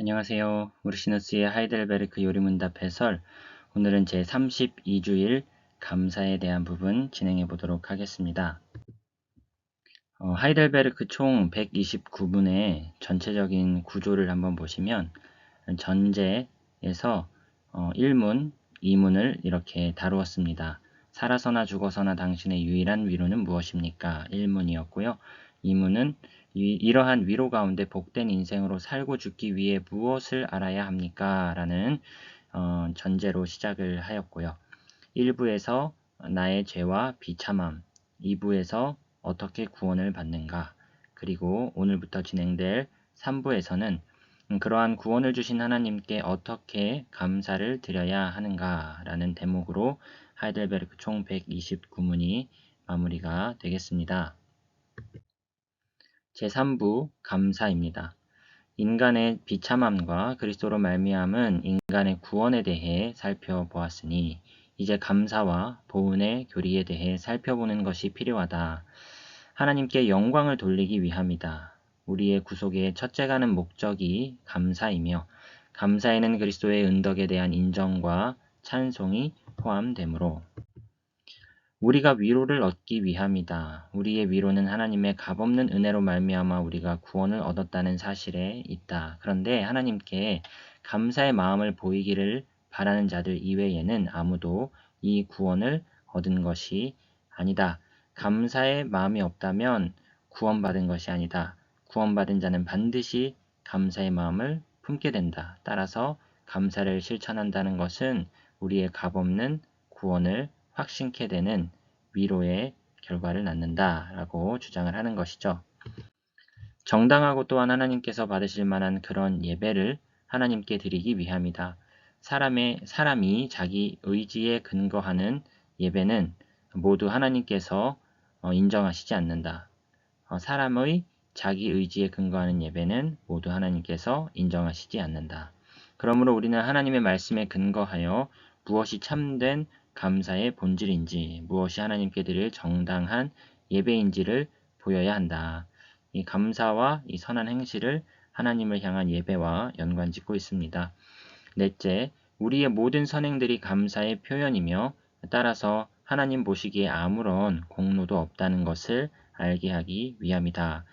안녕하세요. 우르시누스의 하이델베르크 요리문답 해설 오늘은 제 32주일 감사에 대한 부분 진행해 보도록 하겠습니다. 어, 하이델베르크 총 129분의 전체적인 구조를 한번 보시면 전제에서 어, 1문, 2문을 이렇게 다루었습니다. 살아서나 죽어서나 당신의 유일한 위로는 무엇입니까? 1문이었고요. 2문은 이러한 위로 가운데 복된 인생으로 살고 죽기 위해 무엇을 알아야 합니까? 라는 어, 전제로 시작을 하였고요. 1부에서 나의 죄와 비참함, 2부에서 어떻게 구원을 받는가, 그리고 오늘부터 진행될 3부에서는 그러한 구원을 주신 하나님께 어떻게 감사를 드려야 하는가 라는 대목으로 하이델베르크 총 129문이 마무리가 되겠습니다. 제3부 감사입니다. 인간의 비참함과 그리스도로 말미암은 인간의 구원에 대해 살펴보았으니 이제 감사와 보은의 교리에 대해 살펴보는 것이 필요하다. 하나님께 영광을 돌리기 위함이다. 우리의 구속의 첫째 가는 목적이 감사이며 감사에는 그리스도의 은덕에 대한 인정과 찬송이 포함되므로 우리가 위로를 얻기 위함이다. 우리의 위로는 하나님의 값없는 은혜로 말미암아 우리가 구원을 얻었다는 사실에 있다. 그런데 하나님께 감사의 마음을 보이기를 바라는 자들 이외에는 아무도 이 구원을 얻은 것이 아니다. 감사의 마음이 없다면 구원받은 것이 아니다. 구원받은 자는 반드시 감사의 마음을 품게 된다. 따라서 감사를 실천한다는 것은 우리의 값없는 구원을 확신케 되는 위로의 결과를 낳는다라고 주장을 하는 것이죠. 정당하고 또한 하나님께서 받으실 만한 그런 예배를 하나님께 드리기 위함이다. 사람의 사람이 자기 의지에 근거하는 예배는 모두 하나님께서 어, 인정하시지 않는다. 어, 사람의 자기 의지에 근거하는 예배는 모두 하나님께서 인정하시지 않는다. 그러므로 우리는 하나님의 말씀에 근거하여 무엇이 참된 감사의 본질인지 무엇이 하나님께 드릴 정당한 예배인지를 보여야 한다. 이 감사와 이 선한 행실을 하나님을 향한 예배와 연관짓고 있습니다. 넷째, 우리의 모든 선행들이 감사의 표현이며 따라서 하나님 보시기에 아무런 공로도 없다는 것을 알게 하기 위함이다.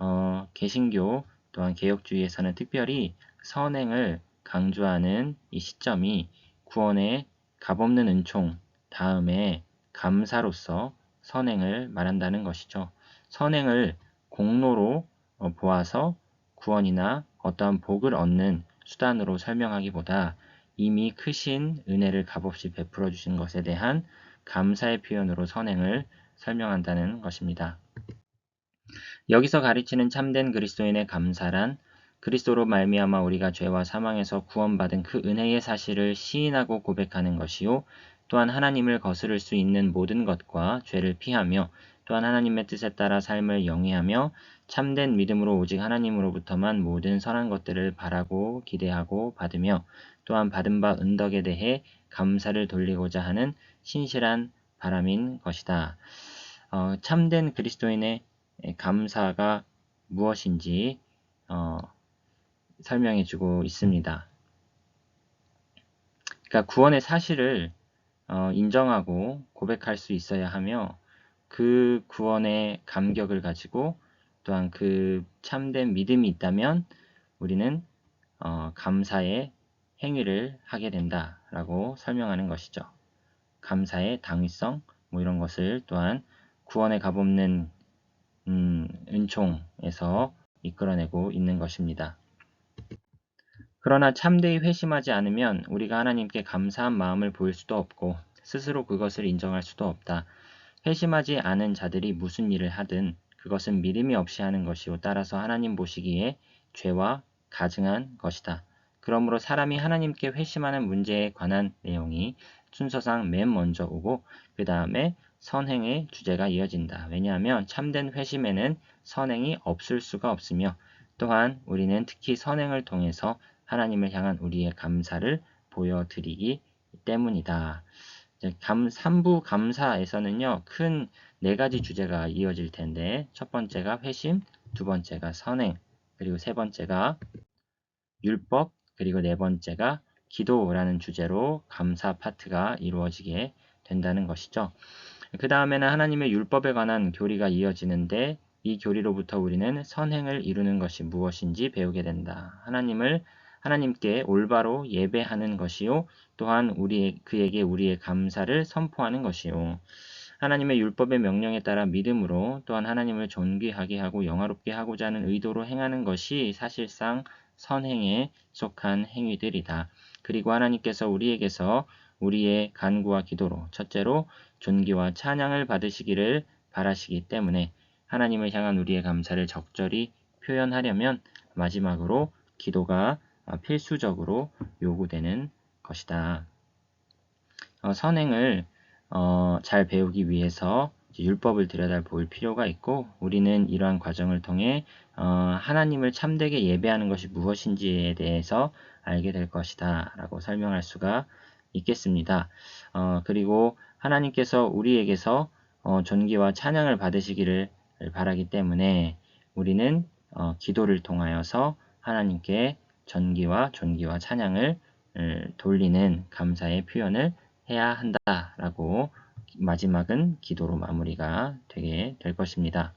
어, 개신교 또한 개혁주의에서는 특별히 선행을 강조하는 이 시점이 구원의 값없는 은총 다음에 감사로서 선행을 말한다는 것이죠. 선행을 공로로 어, 보아서 구원이나 어떠한 복을 얻는 수단으로 설명하기보다 이미 크신 은혜를 값없이 베풀어 주신 것에 대한 감사의 표현으로 선행을 설명한다는 것입니다. 여기서 가르치는 참된 그리스도인의 감사란 그리스도로 말미암아 우리가 죄와 사망에서 구원받은 그 은혜의 사실을 시인하고 고백하는 것이요 또한 하나님을 거스를 수 있는 모든 것과 죄를 피하며 또한 하나님의 뜻에 따라 삶을 영위하며 참된 믿음으로 오직 하나님으로부터만 모든 선한 것들을 바라고 기대하고 받으며 또한 받은 바 은덕에 대해 감사를 돌리고자 하는 신실한 바람인 것이다. 어, 참된 그리스도인의 감사가 무엇인지 어, 설명해 주고 있습니다. 그러니까 구원의 사실을 어, 인정하고 고백할 수 있어야 하며 그 구원의 감격을 가지고 또한 그 참된 믿음이 있다면 우리는 어, 감사의 행위를 하게 된다라고 설명하는 것이죠. 감사의 당위성 뭐 이런 것을 또한 구원의 값없는 음, 은총에서 이끌어내고 있는 것입니다. 그러나 참되이 회심하지 않으면 우리가 하나님께 감사한 마음을 보일 수도 없고 스스로 그것을 인정할 수도 없다. 회심하지 않은 자들이 무슨 일을 하든 그것은 믿음이 없이 하는 것이요 따라서 하나님 보시기에 죄와 가증한 것이다. 그러므로 사람이 하나님께 회심하는 문제에 관한 내용이 순서상 맨 먼저 오고 그 다음에 선행의 주제가 이어진다. 왜냐하면 참된 회심에는 선행이 없을 수가 없으며 또한 우리는 특히 선행을 통해서 하나님을 향한 우리의 감사를 보여드리기 때문이다. 감, 3부 감사에서는요, 큰 네 가지 주제가 이어질 텐데, 첫 번째가 회심, 두 번째가 선행, 그리고 세 번째가 율법, 그리고 네 번째가 기도라는 주제로 감사 파트가 이루어지게 된다는 것이죠. 그 다음에는 하나님의 율법에 관한 교리가 이어지는데 이 교리로부터 우리는 선행을 이루는 것이 무엇인지 배우게 된다. 하나님을 하나님께 올바로 예배하는 것이요. 또한 우리 그에게 우리의 감사를 선포하는 것이요. 하나님의 율법의 명령에 따라 믿음으로 또한 하나님을 존귀하게 하고 영화롭게 하고자 하는 의도로 행하는 것이 사실상 선행에 속한 행위들이다. 그리고 하나님께서 우리에게서 우리의 간구와 기도로 첫째로 존귀와 찬양을 받으시기를 바라시기 때문에 하나님을 향한 우리의 감사를 적절히 표현하려면 마지막으로 기도가 필수적으로 요구되는 것이다. 어, 선행을 어, 잘 배우기 위해서 율법을 들여다볼 필요가 있고 우리는 이러한 과정을 통해 어, 하나님을 참되게 예배하는 것이 무엇인지에 대해서 알게 될 것이다 라고 설명할 수가 있겠습니다. 어, 그리고 하나님께서 우리에게서 어, 존귀와 찬양을 받으시기를 바라기 때문에 우리는 어, 기도를 통하여서 하나님께 전기와 존귀와 찬양을 돌리는 감사의 표현을 해야 한다라고 마지막은 기도로 마무리가 되게 될 것입니다.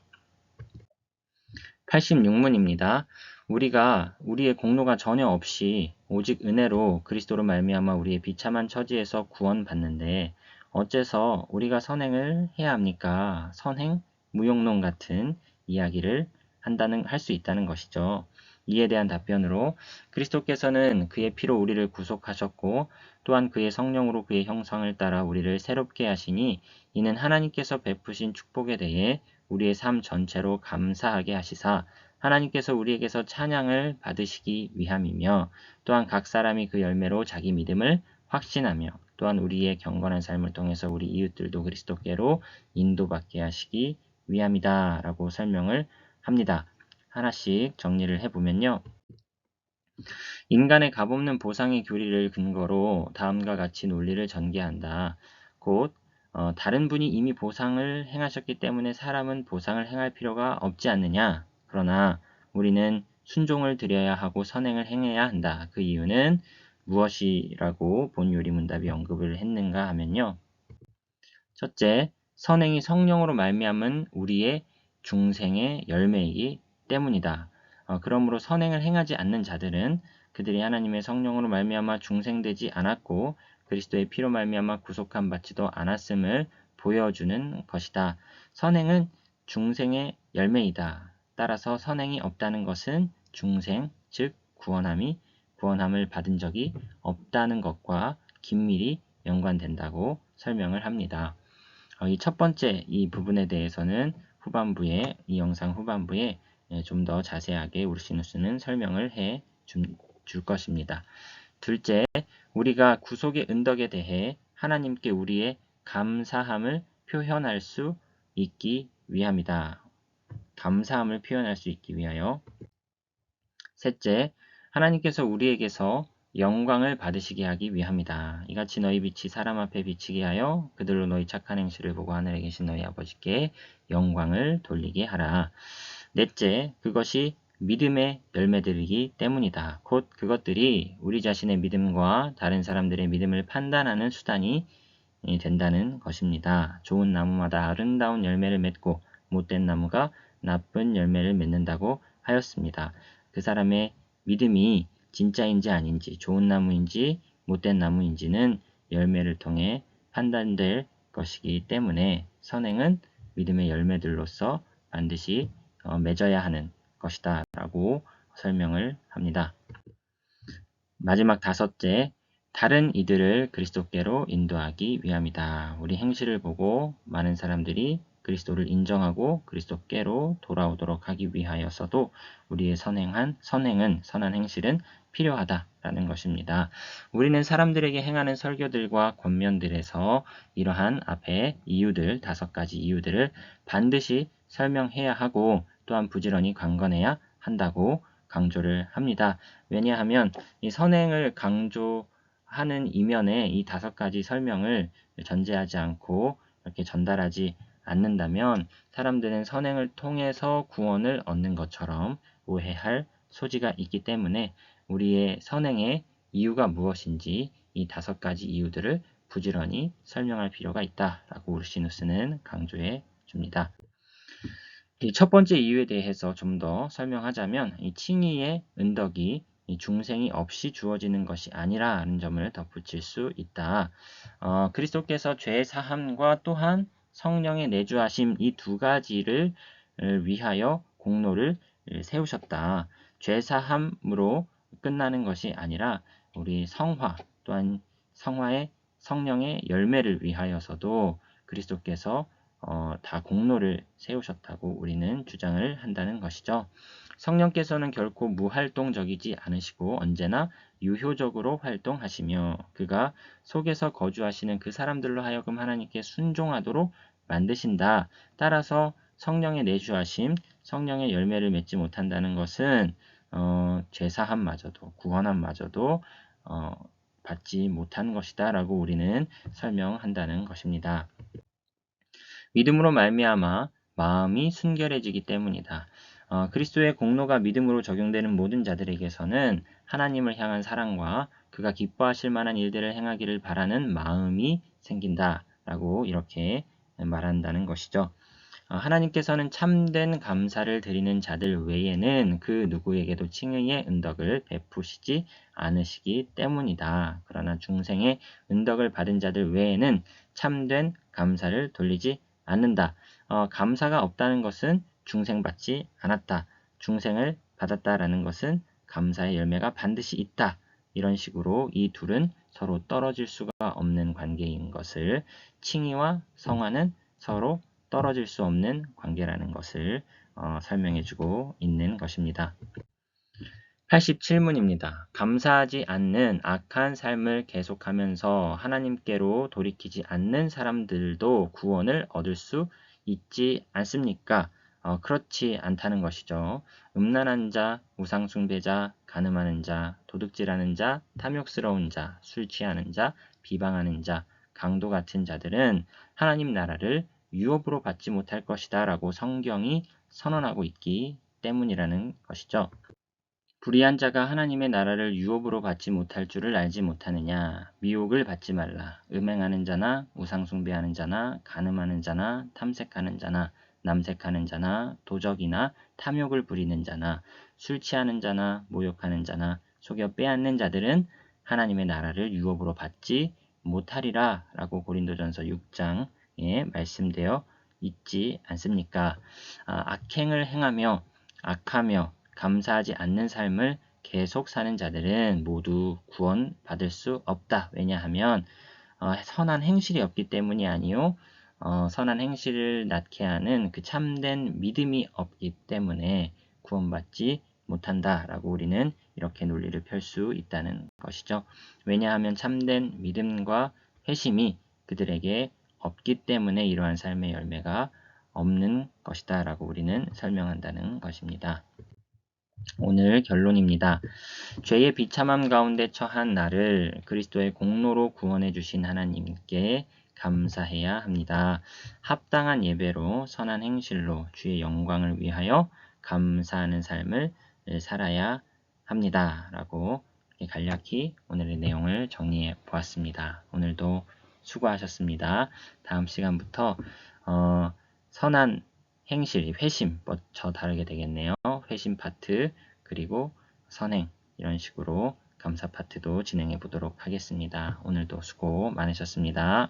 86문입니다. 우리가 우리의 공로가 전혀 없이 오직 은혜로 그리스도로 말미암아 우리의 비참한 처지에서 구원받는데 어째서 우리가 선행을 해야 합니까? 선행, 무용론 같은 이야기를 한다는 할 수 있다는 것이죠. 이에 대한 답변으로 그리스도께서는 그의 피로 우리를 구속하셨고 또한 그의 성령으로 그의 형상을 따라 우리를 새롭게 하시니 이는 하나님께서 베푸신 축복에 대해 우리의 삶 전체로 감사하게 하시사 하나님께서 우리에게서 찬양을 받으시기 위함이며 또한 각 사람이 그 열매로 자기 믿음을 확신하며 또한 우리의 경건한 삶을 통해서 우리 이웃들도 그리스도께로 인도받게 하시기 위함이다 라고 설명을 합니다. 하나씩 정리를 해보면요. 인간의 값없는 보상의 교리를 근거로 다음과 같이 논리를 전개한다. 곧 어, 다른 분이 이미 보상을 행하셨기 때문에 사람은 보상을 행할 필요가 없지 않느냐. 그러나 우리는 순종을 드려야 하고 선행을 행해야 한다. 그 이유는 무엇이라고 본 요리문답이 언급을 했는가 하면요. 첫째, 선행이 성령으로 말미암은 우리의 중생의 열매이기 때문이다. 어, 그러므로 선행을 행하지 않는 자들은 그들이 하나님의 성령으로 말미암아 중생되지 않았고 그리스도의 피로 말미암아 구속함 받지도 않았음을 보여주는 것이다. 선행은 중생의 열매이다. 따라서 선행이 없다는 것은 중생, 즉 구원함이 구원함을 받은 적이 없다는 것과 긴밀히 연관된다고 설명을 합니다. 어, 이 첫 번째 이 부분에 대해서는 후반부에 이 영상 후반부에 예, 좀 더 자세하게 우르시누스는 설명을 해 줄 것입니다. 둘째, 우리가 구속의 은덕에 대해 하나님께 우리의 감사함을 표현할 수 있기 위함이다. 감사함을 표현할 수 있기 위하여. 셋째, 하나님께서 우리에게서 영광을 받으시게 하기 위함이다. 이같이 너희 빛이 사람 앞에 비치게 하여 그들로 너희 착한 행실을 보고 하늘에 계신 너희 아버지께 영광을 돌리게 하라. 넷째, 그것이 믿음의 열매들이기 때문이다. 곧 그것들이 우리 자신의 믿음과 다른 사람들의 믿음을 판단하는 수단이 된다는 것입니다. 좋은 나무마다 아름다운 열매를 맺고 못된 나무가 나쁜 열매를 맺는다고 하였습니다. 그 사람의 믿음이 진짜인지 아닌지, 좋은 나무인지 못된 나무인지는 열매를 통해 판단될 것이기 때문에 선행은 믿음의 열매들로서 반드시 어, 맺어야 하는 것이다 라고 설명을 합니다. 마지막 다섯째, 다른 이들을 그리스도께로 인도하기 위함이다. 우리 행실을 보고 많은 사람들이 그리스도를 인정하고 그리스도께로 돌아오도록 하기 위하여서도 우리의 선행한 선행은 선한 행실은 필요하다라는 것입니다. 우리는 사람들에게 행하는 설교들과 권면들에서 이러한 앞에 이유들 다섯 가지 이유들을 반드시 설명해야 하고 또한 부지런히 강건해야 한다고 강조를 합니다. 왜냐하면 이 선행을 강조하는 이면에 이 다섯 가지 설명을 전제하지 않고 이렇게 전달하지 않는다면 사람들은 선행을 통해서 구원을 얻는 것처럼 오해할 소지가 있기 때문에 우리의 선행의 이유가 무엇인지 이 다섯 가지 이유들을 부지런히 설명할 필요가 있다라고 우르시누스는 강조해 줍니다. 이첫 번째 이유에 대해서 좀 더 설명하자면 이 칭의의 은덕이 이 중생이 없이 주어지는 것이 아니라는 점을 덧붙일 수 있다. 어, 그리스도께서 죄 사함과 또한 성령의 내주하심 이 두 가지를 위하여 공로를 세우셨다. 죄 사함으로 끝나는 것이 아니라 우리 성화 또한 성화의 성령의 열매를 위하여서도 그리스도께서 어, 다 공로를 세우셨다고 우리는 주장을 한다는 것이죠. 성령께서는 결코 무활동적이지 않으시고 언제나 유효적으로 활동하시며 그가 속에서 거주하시는 그 사람들로 하여금 하나님께 순종하도록 만드신다. 따라서 성령의 내주하심, 성령의 열매를 맺지 못한다는 것은 어, 죄사함마저도 구원함마저도 어, 받지 못한 것이다 라고 우리는 설명한다는 것입니다. 믿음으로 말미암아 마음이 순결해지기 때문이다. 어, 그리스도의 공로가 믿음으로 적용되는 모든 자들에게서는 하나님을 향한 사랑과 그가 기뻐하실 만한 일들을 행하기를 바라는 마음이 생긴다. 라고 이렇게 말한다는 것이죠. 어, 하나님께서는 참된 감사를 드리는 자들 외에는 그 누구에게도 칭의의 은덕을 베푸시지 않으시기 때문이다. 그러나 중생의 은덕을 받은 자들 외에는 참된 감사를 돌리지 않는다. 어, 감사가 없다는 것은 중생받지 않았다. 중생을 받았다라는 것은 감사의 열매가 반드시 있다. 이런 식으로 이 둘은 서로 떨어질 수가 없는 관계인 것을 칭의와 성화는 서로 떨어질 수 없는 관계라는 것을 어, 설명해주고 있는 것입니다. 87문입니다. 감사하지 않는 악한 삶을 계속하면서 하나님께로 돌이키지 않는 사람들도 구원을 얻을 수 있지 않습니까? 어, 그렇지 않다는 것이죠. 음란한 자, 우상숭배자, 가늠하는 자, 도둑질하는 자, 탐욕스러운 자, 술 취하는 자, 비방하는 자, 강도 같은 자들은 하나님 나라를 유업으로 받지 못할 것이다 라고 성경이 선언하고 있기 때문이라는 것이죠. 불의한 자가 하나님의 나라를 유업으로 받지 못할 줄을 알지 못하느냐. 미혹을 받지 말라. 음행하는 자나 우상숭배하는 자나 간음하는 자나 탐색하는 자나 남색하는 자나 도적이나 탐욕을 부리는 자나 술 취하는 자나 모욕하는 자나 속여 빼앗는 자들은 하나님의 나라를 유업으로 받지 못하리라 라고 고린도전서 6장에 말씀되어 있지 않습니까? 아, 악행을 행하며 악하며 감사하지 않는 삶을 계속 사는 자들은 모두 구원받을 수 없다. 왜냐하면 어, 선한 행실이 없기 때문이 아니요. 어, 선한 행실을 낳게 하는 그 참된 믿음이 없기 때문에 구원받지 못한다라고 우리는 이렇게 논리를 펼 수 있다는 것이죠. 왜냐하면 참된 믿음과 회심이 그들에게 없기 때문에 이러한 삶의 열매가 없는 것이다라고 우리는 설명한다는 것입니다. 오늘 결론입니다. 죄의 비참함 가운데 처한 나를 그리스도의 공로로 구원해 주신 하나님께 감사해야 합니다. 합당한 예배로 선한 행실로 주의 영광을 위하여 감사하는 삶을 살아야 합니다. 라고 간략히 오늘의 내용을 정리해 보았습니다. 오늘도 수고하셨습니다. 다음 시간부터 어, 선한 행실, 회심, 뭐저 다르게 되겠네요. 회심 파트, 그리고 선행, 이런 식으로 감사 파트도 진행해 보도록 하겠습니다. 오늘도 수고 많으셨습니다.